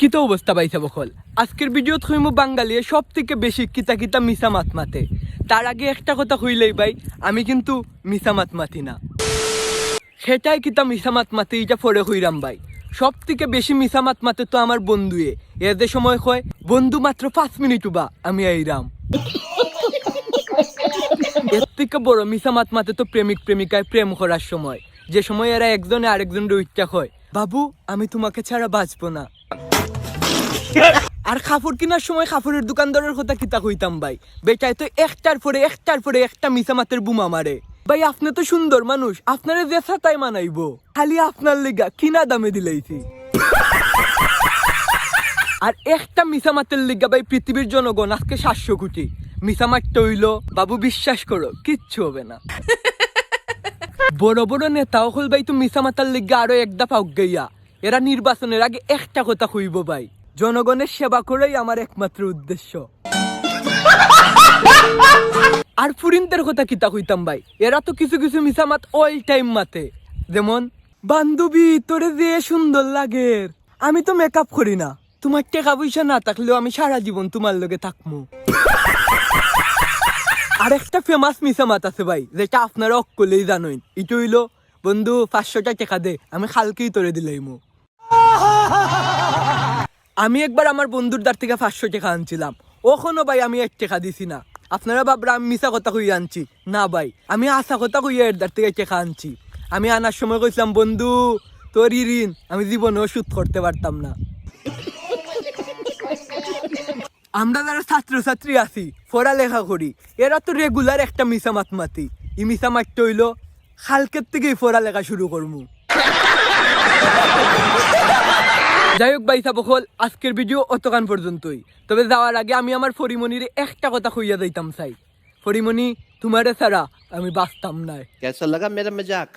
কিতা অবস্থা পাইছে বকল? আজকের ভিডিওত হইমু বাঙালিয়ে সব থেকে বেশি কিতা কিতা মিসা মাত মাতে। তার আগে একটা কথা হইলেই ভাই, আমি কিন্তু মিসা মাত মাতি না। সেটাই কিতা মিসা মাত মাতে এটা পরে হইরাম ভাই। সব থেকে বেশি মিসা মাত মাতে তো আমার বন্ধুয়ে। এ যে সময় কয়, বন্ধু মাত্র পাঁচ মিনিট বা, আমি আইরাম। এর থেকে বড় মিসা মাত মাতে তো প্রেমিক প্রেমিকায় প্রেম করার সময়। যে সময় এরা একজনে আরেকজনের ইচ্ছা হয় বাবু, আমি তোমাকে ছাড়া বাঁচবো না। আর কাপড় কেনার সময় কাপড়ের দোকানদারের কথা কিতা কইতাম ভাই? বেটায় তো একটার পরে একটার পরে একটা মিসা মাতের বুমা মারে। ভাই, আপনি তো সুন্দর মানুষ, আপনারে যে তাই মানাইবো। খালি আপনার লেগা কিনা দামে দিলাইছি। আর একটা মিসা মাতের লিগা ভাই, পৃথিবীর জনগণ আজকে সাতশো কোটি। মিসা মারতে হইল, বাবু বিশ্বাস করো, কিচ্ছু হবে না। বড় বড় নেতাও হল ভাই, তো মিসা মাতার লিগা আরও একটা পাওক গইয়া এরা নির্বাচনের আগে একটা কথা কইব ভাই। জনগণের সেবা করেই আমার একমাত্র উদ্দেশ্য। আর ফুরিনদের কথা কিতা কইতাম ভাই? এরা তো কিছু কিছু মিসা মাত অল টাইম মাতে। যেমন, বান্ধবী, তোরে যে সুন্দর লাগে। আমি তো মেকআপ করি না। তোমার টাকা পয়সা না থাকলেও আমি সারা জীবন তোমার লগে থাকব আরেকটা ফেমাস মিসা মাত আছে ভাই, যেটা আপনারা অকলেই জানেন ইটো হইল, বন্ধু, পাঁচশোটা টাকা দে, আমি খালকেই তোরে দিলাইমু। আমি একবার আমার বন্ধুর দ্বার থেকে পাঁচশো টাকা আনছিলাম। ওখানো ভাই আমি এক টাকা দিছি না। আপনারা বাবরা আমি মিশা কথা কই আনছি। না ভাই, আমি আশা কথা কই এর দ্বার থেকে টাকা আনছি। আমি আনার সময় কইছিলাম, বন্ধু, তোর ঋণ, আমি জীবনেও সুদ করতে পারতাম না। আমরা যারা ছাত্রছাত্রী আছি, পড়ালেখা করি, এরা তো রেগুলার একটা মিশা মাত মাতি ই মিশা মারতে হইল, খালকের থেকেই পড়ালেখা শুরু করমু। যাই হোক বাইসা বকল আজকের ভিডিও অতকান পর্যন্তই। তবে যাওয়ার আগে আমি আমার ফরিমনির একটা কথা কইয়া যাইতাম, চাই। ফরিমনি তোমারে ছাড়া আমি বাঁচতাম না কেসা লাগা, মেরা মেজাক।